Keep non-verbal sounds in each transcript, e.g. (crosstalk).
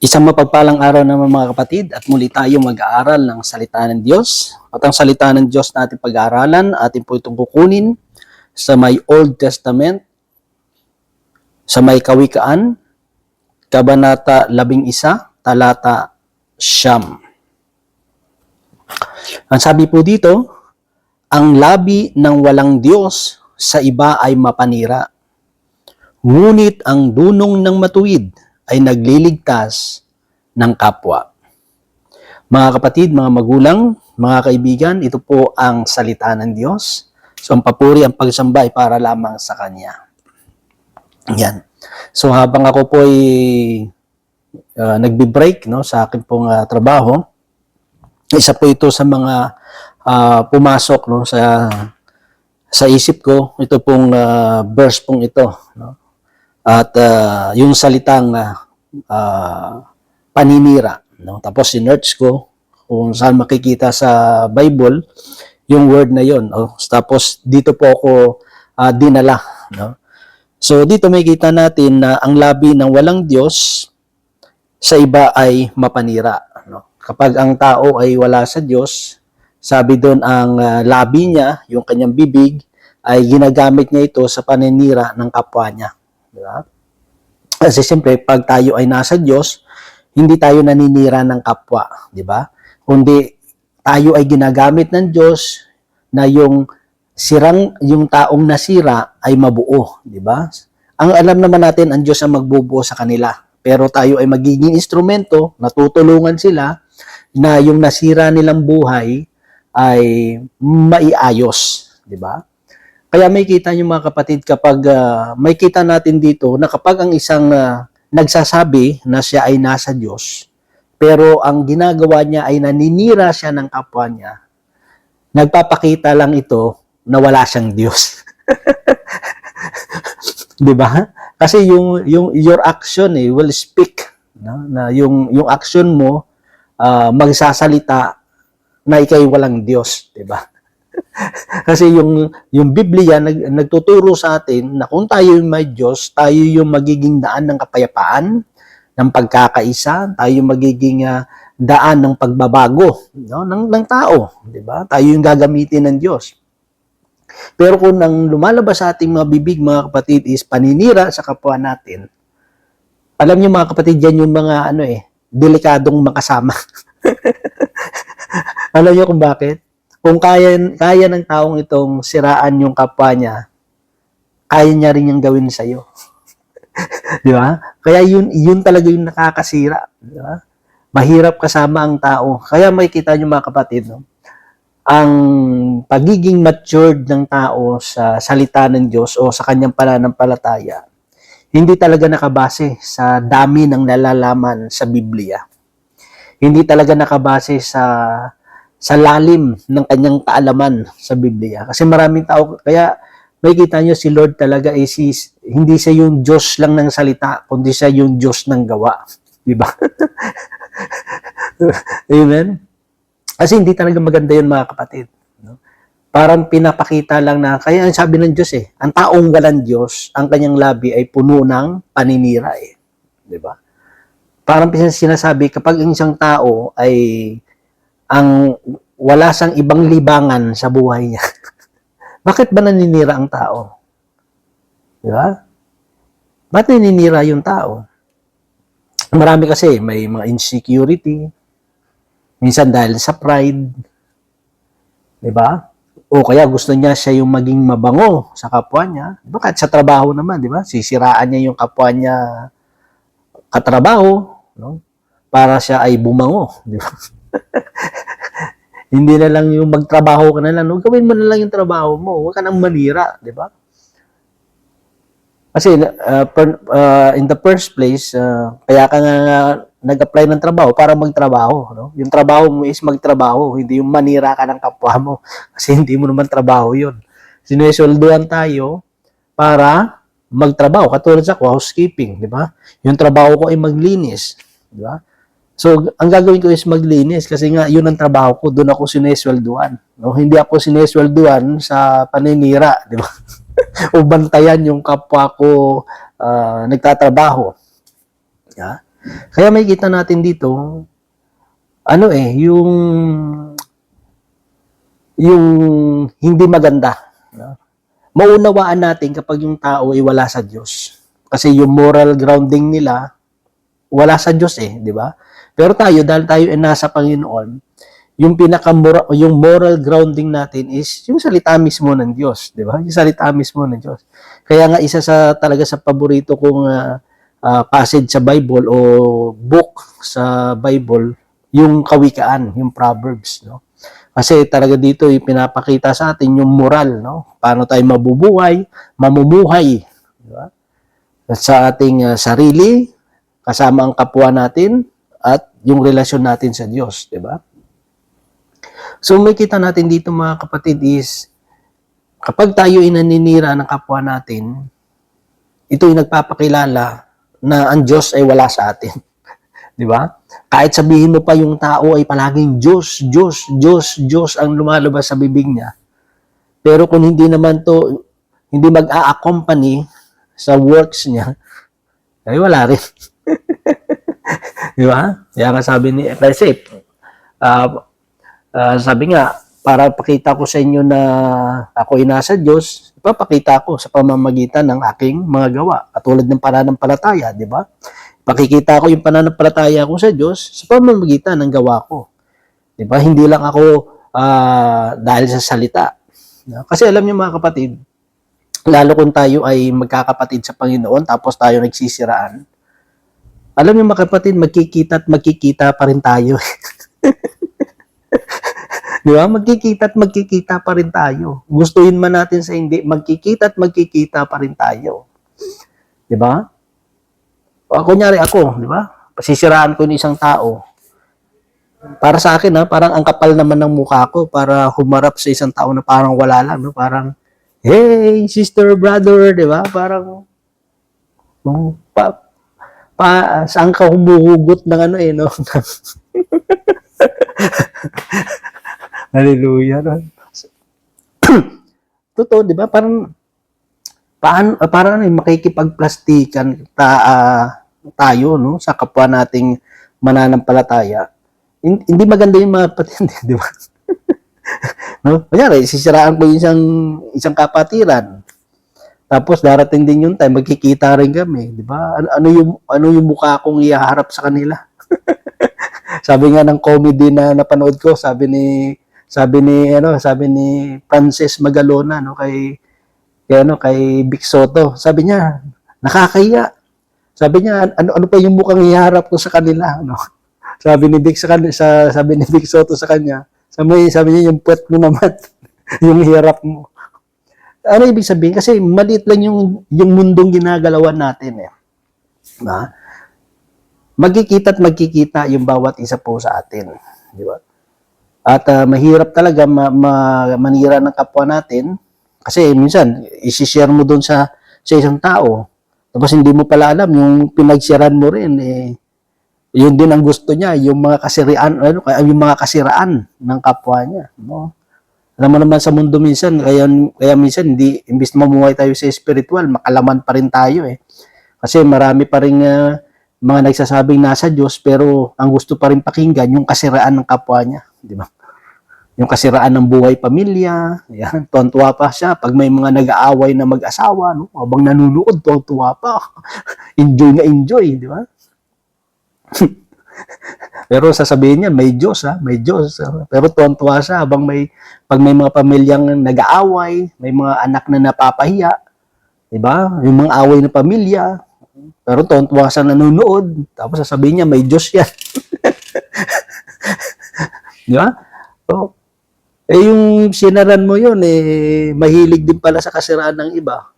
Isang mapagpalang araw naman mga kapatid at muli tayo mag-aaral ng salita ng Diyos. At ang salita ng Diyos natin pag-aaralan, atin po itong kukunin sa may Old Testament, sa may Kawikaan, Kabanata 11, Talata Siyam. Ang sabi po dito, ang labi ng walang Diyos sa iba ay mapanira. Ngunit ang dunong ng matuwid ay nagliligtas ng kapwa. Mga kapatid, mga magulang, mga kaibigan, ito po ang salita ng Diyos. So ang papuri, ang pagsamba ay para lamang sa Kanya. Yan. So habang ako po ay uh, nagbi-break no, sa akin pong uh, trabaho, isa po ito sa mga uh, pumasok no, sa sa isip ko, ito pong uh, verse pong ito. No? At uh, yung salitang uh, paninira. No? Tapos sinerch ko kung saan makikita sa Bible yung word na yon. Oh, tapos dito po ako uh, dinala. No? So dito may natin na ang labi ng walang Diyos sa iba ay mapanira. No? Kapag ang tao ay wala sa Diyos, sabi doon ang uh, labi niya, yung kanyang bibig, ay ginagamit niya ito sa paninira ng kapwa niya. Di ba? Kasi siyempre, pag tayo ay nasa Diyos, hindi tayo naninira ng kapwa, di ba? Kundi tayo ay ginagamit ng Diyos na yung sirang yung taong nasira ay mabuo, di ba? Ang alam naman natin ang Diyos ang magbubuo sa kanila. Pero tayo ay magiging instrumento, natutulungan sila na yung nasira nilang buhay ay maiayos, di ba? Kaya may kita nyo mga kapatid kapag uh, may kita natin dito na kapag ang isang uh, nagsasabi na siya ay nasa Diyos, pero ang ginagawa niya ay naninira siya ng kapwa niya, nagpapakita lang ito na wala siyang Diyos. (laughs) 'Di ba? Kasi yung yung your action eh will speak no? na yung yung action mo uh, magsasalita na ikay walang Diyos, 'di ba? (laughs) Kasi yung yung Biblia nag, nagtuturo sa atin na kung tayo yung may Diyos, tayo yung magiging daan ng kapayapaan, ng pagkakaisa, tayo yung magiging uh, daan ng pagbabago no ng ng tao, 'di ba? Tayo yung gagamitin ng Diyos. Pero kung nang lumalabas sa ating mga bibig, mga kapatid, is paninira sa kapwa natin, alam niyo mga kapatid, yan yung mga ano eh, delikadong makasama. (laughs) alam niyo kung bakit? Kung kaya, kaya ng taong itong siraan yung kapwa niya, kaya niya rin yung gawin sa iyo. (laughs) di ba? Kaya yun, yun talaga yung nakakasira. Di ba? Mahirap kasama ang tao. Kaya may kita niyo mga kapatid, no? ang pagiging matured ng tao sa salita ng Diyos o sa kanyang pananampalataya, hindi talaga nakabase sa dami ng nalalaman sa Biblia. Hindi talaga nakabase sa sa lalim ng kanyang kaalaman sa Biblia. Kasi maraming tao, kaya may kita nyo si Lord talaga is si, hindi siya yung Diyos lang ng salita, kundi siya yung Diyos ng gawa. Di ba? (laughs) Amen? Kasi hindi talaga maganda yun mga kapatid. No? Parang pinapakita lang na, kaya ang sabi ng Diyos eh, ang taong walang Diyos, ang kanyang labi ay puno ng paninira eh. Di ba? Parang sinasabi, kapag ang isang tao ay ang wala sang ibang libangan sa buhay niya. (laughs) Bakit ba naninira ang tao? Di ba? Bakit naninira yung tao? Marami kasi, may mga insecurity, minsan dahil sa pride, di ba? O kaya gusto niya siya yung maging mabango sa kapwa niya. Di ba? Kahit sa trabaho naman, di ba? Sisiraan niya yung kapwa niya katrabaho, no? Para siya ay bumango, di ba? (laughs) Hindi na lang yung magtrabaho ka na lang. No? Gawin mo na lang yung trabaho mo. Huwag ka nang manira, di ba? Kasi uh, per, uh, in the first place, uh, kaya ka nga nag-apply ng trabaho para magtrabaho. No? Yung trabaho mo is magtrabaho, hindi yung manira ka ng kapwa mo. (laughs) Kasi hindi mo naman trabaho yun. Sinesweldoan tayo para magtrabaho. Katulad sa housekeeping, di ba? Yung trabaho ko ay maglinis, di ba? So, ang gagawin ko is maglinis kasi nga yun ang trabaho ko, doon ako sineswelduan. No? Hindi ako sineswelduan sa paninira, di ba? (laughs) o bantayan yung kapwa ko uh, nagtatrabaho. Yeah? Kaya may kita natin dito, ano eh, yung yung hindi maganda. no? Maunawaan natin kapag yung tao ay wala sa Diyos. Kasi yung moral grounding nila, wala sa Diyos eh, di ba? Pero tayo, dahil tayo ay nasa Panginoon, yung pinaka yung moral grounding natin is yung salita mismo ng Diyos, di ba? Yung salita mismo ng Diyos. Kaya nga isa sa talaga sa paborito kong ah, ah, passage sa Bible o book sa Bible, yung kawikaan, yung Proverbs, no? Kasi talaga dito ipinapakita sa atin yung moral, no? Paano tayo mabubuhay, mamumuhay, di ba? Sa ating ah, sarili, kasama ang kapwa natin at yung relasyon natin sa Diyos, di ba? So may kita natin dito mga kapatid is kapag tayo inaninira ng kapwa natin, ito yung nagpapakilala na ang Diyos ay wala sa atin. (laughs) Di ba? Kahit sabihin mo pa yung tao ay palaging Diyos, Diyos, Diyos, Diyos ang lumalabas sa bibig niya. Pero kung hindi naman to, hindi mag-a-accompany sa works niya, ay wala rin. (laughs) Di ba? Kaya nga sabi ni, kasi, ah, Ah, sabi nga, para pakita ko sa inyo na ako ay nasa Diyos, ipapakita ko sa pamamagitan ng aking mga gawa. Katulad ng pananampalataya, di ba? Pakikita ko yung pananampalataya ko sa Diyos sa pamamagitan ng gawa ko. Di ba? Hindi lang ako ah, dahil sa salita. Kasi alam niyo mga kapatid, lalo kung tayo ay magkakapatid sa Panginoon tapos tayo nagsisiraan, alam niyo mga kapatid, magkikita at magkikita pa rin tayo. (laughs) Di ba? Magkikita at magkikita pa rin tayo. Gustuhin man natin sa hindi, magkikita at magkikita pa rin tayo. Di ba? O, kunyari ako, di ba? Pasisiraan ko ng isang tao. Para sa akin, ha, parang ang kapal naman ng mukha ko para humarap sa isang tao na parang wala lang. No? Parang, hey, sister, brother, di ba? Parang, um, pa, pa, saan ka humuhugot ng ano eh, no? (laughs) Hallelujah. No? (clears throat) Totoo, di ba? Parang, paano, ah, parang ano, eh, makikipagplastikan ta, ah, tayo no, sa kapwa nating mananampalataya. Hin- Hindi maganda yung mga patindi, (laughs) di ba? (laughs) no? Kunyari, sisiraan ko yung isang, isang kapatiran. Tapos darating din yung time, magkikita rin kami, di ba? Ano, ano yung ano yung mukha kong ihaharap sa kanila? (laughs) sabi nga ng comedy na napanood ko, sabi ni sabi ni ano, sabi ni Frances Magalona no kay kay ano kay Vic Soto. Sabi niya, nakakahiya. Sabi niya, ano ano pa yung mukhang iharap ko sa kanila, (laughs) no? Sabi ni Vic sa sa sabi ni Vic Soto sa kanya, sabi, sabi niya yung puwet mo naman, (laughs) yung hirap mo. Ano ibig sabihin? Kasi maliit lang yung yung mundong ginagalawan natin eh. Na? Magkikita at magkikita yung bawat isa po sa atin, di ba? At ah, mahirap talaga ma, ma- manira ng kapwa natin kasi minsan isi-share mo doon sa sa isang tao tapos hindi mo pala alam yung pinagsiran mo rin eh yun din ang gusto niya yung mga kasiraan ano yung mga kasiraan ng kapwa niya no alam mo naman sa mundo minsan kaya kaya minsan hindi imbis na mamuhay tayo sa spiritual makalaman pa rin tayo eh kasi marami pa rin ah, mga nagsasabing nasa Diyos pero ang gusto pa rin pakinggan yung kasiraan ng kapwa niya di ba yung kasiraan ng buhay pamilya, yan, tuwan-tuwa pa siya. Pag may mga nag-aaway na mag-asawa, no, habang nanunood, tuwan-tuwa pa. (laughs) enjoy na enjoy, di ba? (laughs) Pero sasabihin niya, may Diyos, ha? may Diyos. Pero tuwan-tuwa siya habang may, pag may mga pamilyang nag-aaway, may mga anak na napapahiya, di ba? Yung mga away na pamilya, pero tuwan-tuwa siya nanonood, tapos sasabihin niya, may Diyos yan. (laughs) di ba? So, eh yung sinaran mo yun, eh, mahilig din pala sa kasiraan ng iba.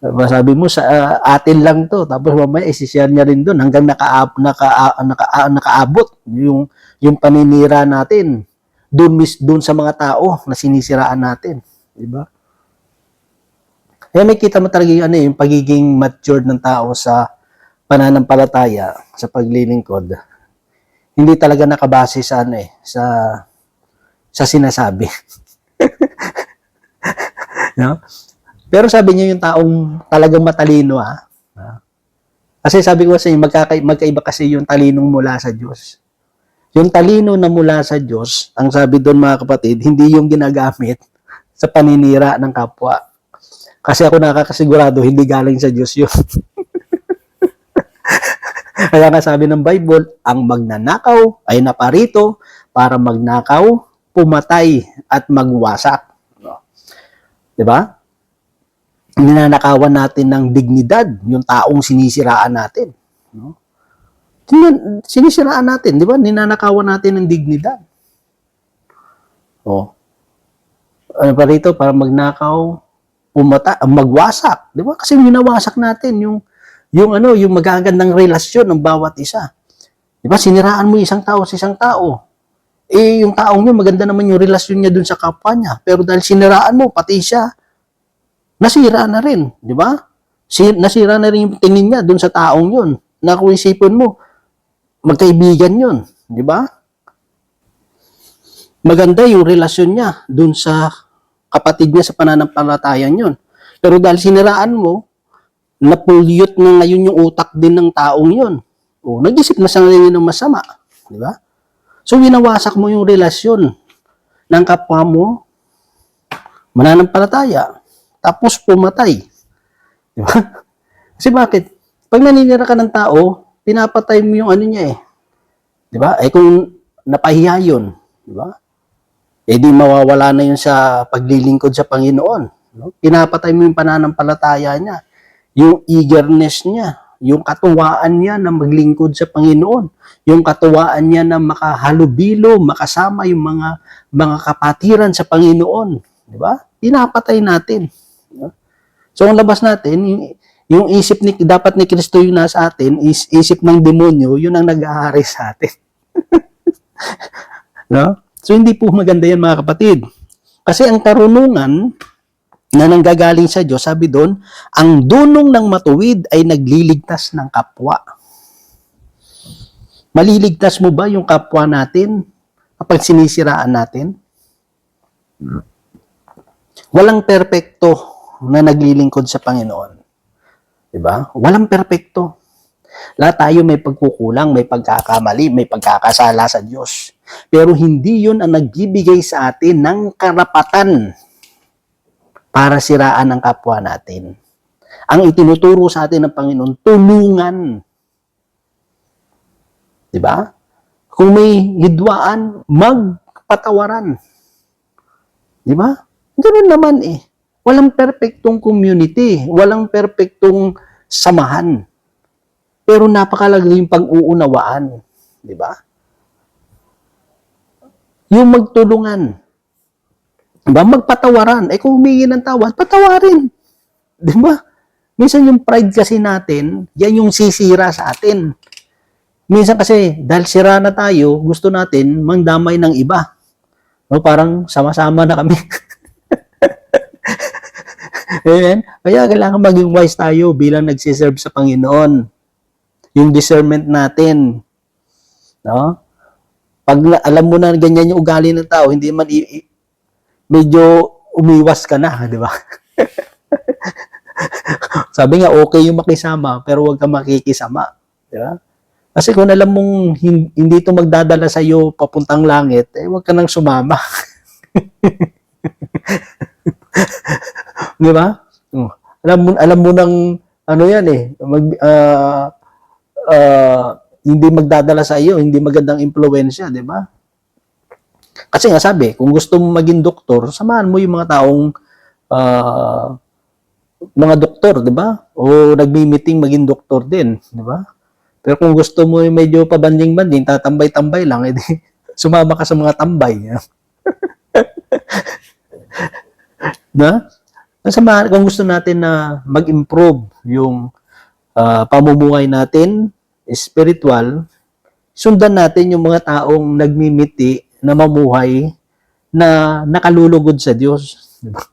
Diba, Sabi mo sa ah, atin lang to, tapos mamaya isishare niya rin doon hanggang naka, naka, naka, nakaabot yung yung paninira natin doon mis doon sa mga tao na sinisiraan natin, di ba? Kaya may kita mo talaga yung, ano, eh, yung pagiging matured ng tao sa pananampalataya, sa paglilingkod. Hindi talaga nakabase sa ano eh, sa sa sinasabi. (laughs) no? Pero sabi niya yung taong talagang matalino ha? Kasi sabi ko sa inyo, magkaka- magkaiba kasi yung talinong mula sa Diyos. Yung talino na mula sa Diyos, ang sabi doon mga kapatid, hindi yung ginagamit (laughs) sa paninira ng kapwa. Kasi ako nakakasigurado, hindi galing sa Diyos yun. (laughs) Kaya nga sabi ng Bible, ang magnanakaw ay naparito para magnakaw, pumatay, at magwasak. No? Ninanakawan natin ng dignidad yung taong sinisiraan natin. No? Sinisiraan natin, 'di ba? Ninanakawan natin ng dignidad. Oh. Ano pa rito? Para magnakaw, pumata, magwasak, 'di ba? Kasi winawasak natin yung yung ano, yung magagandang relasyon ng bawat isa. 'Di ba? Siniraan mo isang tao sa isang tao. Eh, yung taong yun, maganda naman yung relasyon niya dun sa kapwa niya. Pero dahil siniraan mo, pati siya, nasira na rin. Di ba? Si, nasira na rin yung tingin niya dun sa taong yun. Na kung mo, magkaibigan yun. Di ba? Maganda yung relasyon niya dun sa kapatid niya sa pananampalatayan yun. Pero dahil siniraan mo, napulyot na ngayon yung utak din ng taong yun. O, nag-isip na sa ngayon ng masama. Di ba? So, winawasak mo yung relasyon ng kapwa mo, mananampalataya, tapos pumatay. Di ba? (laughs) Kasi bakit? Pag naninira ka ng tao, pinapatay mo yung ano niya eh. Di ba? Eh kung napahiya yun, di ba? Eh di mawawala na yun sa paglilingkod sa Panginoon. No? Pinapatay mo yung pananampalataya niya, yung eagerness niya, yung katuwaan niya na maglingkod sa Panginoon, yung katuwaan niya na makahalubilo, makasama yung mga mga kapatiran sa Panginoon, di ba? Pinapatay natin. So ang labas natin, yung, yung isip ni dapat ni Kristo yung nasa atin, is isip ng demonyo, yun ang nag-aari sa atin. (laughs) no? So hindi po maganda yan mga kapatid. Kasi ang karunungan na nanggagaling sa Diyos, sabi doon, ang dunong ng matuwid ay nagliligtas ng kapwa. Maliligtas mo ba yung kapwa natin kapag sinisiraan natin? Walang perpekto na naglilingkod sa Panginoon. 'Di ba? Walang perpekto. Lahat tayo may pagkukulang, may pagkakamali, may pagkakasala sa Diyos. Pero hindi 'yun ang nagbibigay sa atin ng karapatan para siraan ang kapwa natin. Ang itinuturo sa atin ng Panginoon, tulungan. 'Di ba? Kung may hidwaan, magpatawaran. 'Di ba? Ganun naman eh. Walang perpektong community, walang perpektong samahan. Pero napakalaga yung pag-uunawaan, 'di ba? Yung magtulungan. Diba? Magpatawaran. Eh kung humingi ng tawad, patawarin. Di ba? Minsan yung pride kasi natin, yan yung sisira sa atin. Minsan kasi, dahil sira na tayo, gusto natin mangdamay ng iba. No, parang sama-sama na kami. (laughs) (laughs) Amen? Kaya kailangan maging wise tayo bilang nagsiserve sa Panginoon. Yung discernment natin. No? Pag alam mo na ganyan yung ugali ng tao, hindi man i- i- medyo umiwas ka na, (laughs) di ba? (laughs) Sabi nga, okay yung makisama, pero huwag ka makikisama. Di ba? Kasi kung alam mong hin- hindi ito magdadala sa iyo papuntang langit, eh huwag ka nang sumama. (laughs) di ba? Oh. Alam mo alam mo nang ano 'yan eh, mag ah, ah, hindi magdadala sa iyo, hindi magandang impluwensya, di ba? Kasi nga sabi, kung gusto mo maging doktor, samahan mo yung mga taong ah, mga doktor, di ba? O nagmi-meeting maging doktor din, di ba? Pero kung gusto mo yung medyo pabanding-banding, tatambay-tambay lang, (laughs) edi sumama ka sa mga tambay. (laughs) na? Nasamahan, kung gusto natin na mag-improve yung ah, pamumuhay natin, spiritual, sundan natin yung mga taong nagmimiti na mamuhay na nakalulugod sa Diyos. Di ba? (laughs)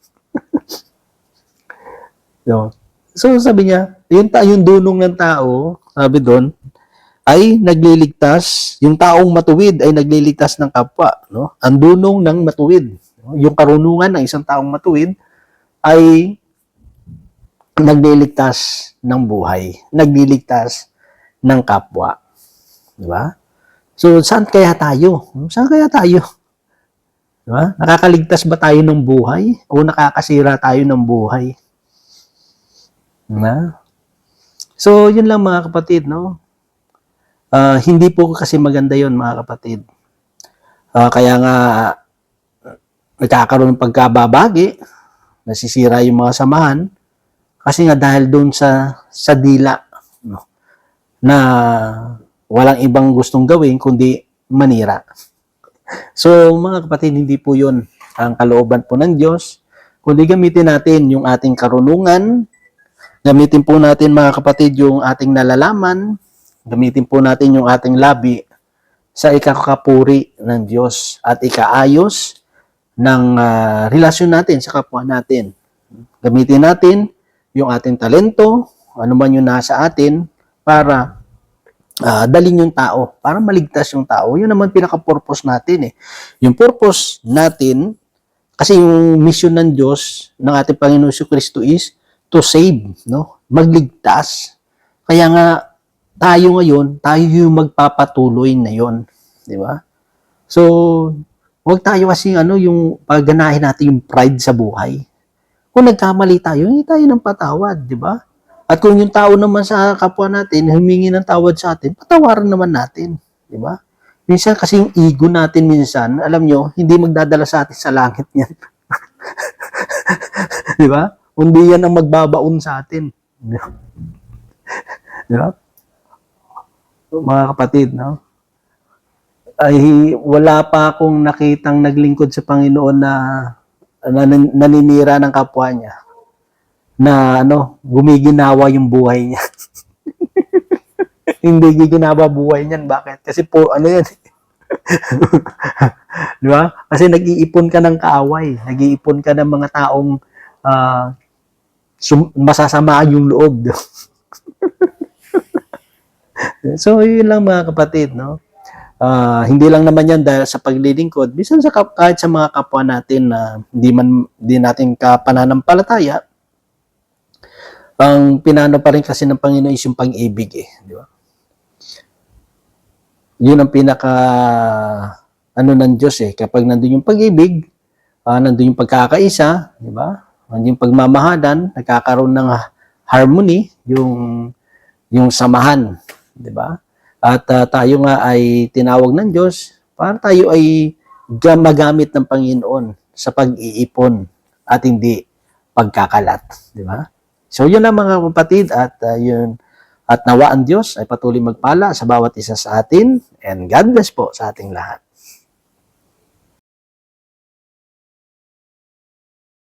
Yo. So sabi niya, yung, ta- yung dunong ng tao, sabi doon, ay nagliligtas, yung taong matuwid ay nagliligtas ng kapwa. No? Ang dunong ng matuwid, no? Yung karunungan ng isang taong matuwid, ay nagliligtas ng buhay, nagliligtas ng kapwa. Di ba? So, saan kaya tayo? Saan kaya tayo? Di ba? Nakakaligtas ba tayo ng buhay? O nakakasira tayo ng buhay? Na? So, yun lang mga kapatid, no? Ah, hindi po kasi maganda yon mga kapatid. Ah, kaya nga, nagkakaroon ng pagkababagi, nasisira yung mga samahan, kasi nga dahil doon sa, sa dila, no? na walang ibang gustong gawin kundi manira. So, mga kapatid, hindi po yun ang kalooban po ng Diyos, kundi gamitin natin yung ating karunungan, gamitin po natin mga kapatid yung ating nalalaman, gamitin po natin yung ating labi sa ikakapuri ng Diyos at ikaayos ng ah, relasyon natin sa kapwa natin. Gamitin natin yung ating talento, ano man yung nasa atin, para ah, dalhin yung tao, para maligtas yung tao. Yun naman pinaka-purpose natin eh. Yung purpose natin, kasi yung mission ng Diyos, ng ating Panginoon si Kristo is to save, no? Magligtas. Kaya nga, tayo ngayon, tayo yung magpapatuloy na yon, di ba? So, huwag tayo kasi ano, yung pagganahin natin yung pride sa buhay. Kung nagkamali tayo, hindi tayo ng patawad, di ba? At kung yung tao naman sa kapwa natin, humingi ng tawad sa atin, patawaran naman natin, di ba? Minsan kasi yung ego natin minsan, alam nyo, hindi magdadala sa atin sa langit yan. (laughs) di ba? Hindi yan ang magbabaon sa atin. Di ba? Mga kapatid, no? Ay wala pa akong nakitang naglingkod sa Panginoon na, na naninira ng kapwa niya na ano, gumiginawa yung buhay niya. (laughs) Hindi giginawa buhay niyan. Bakit? Kasi po, ano yan, (laughs) Di ba? Kasi nag-iipon ka ng kaaway, nag-iipon ka ng mga taong ah, sum- masasama yung loob. (laughs) so, yun lang mga kapatid, no? Ah, hindi lang naman yan dahil sa paglilingkod, bisan sa kahit sa mga kapwa natin na hindi man di natin kapananampalataya, ang pinano pa rin kasi ng Panginoon is yung pag-ibig eh, di ba? Yun ang pinaka ano ng Diyos eh. Kapag nandun yung pag-ibig, ah, nandun yung pagkakaisa, di ba? Nandun yung pagmamahalan, nagkakaroon ng harmony, yung yung samahan, di ba? At ah, tayo nga ay tinawag ng Diyos para tayo ay ga- magamit ng Panginoon sa pag-iipon at hindi pagkakalat, di ba? So yun lang mga kapatid at ah, yun at nawa ang Diyos ay patuloy magpala sa bawat isa sa atin and God bless po sa ating lahat.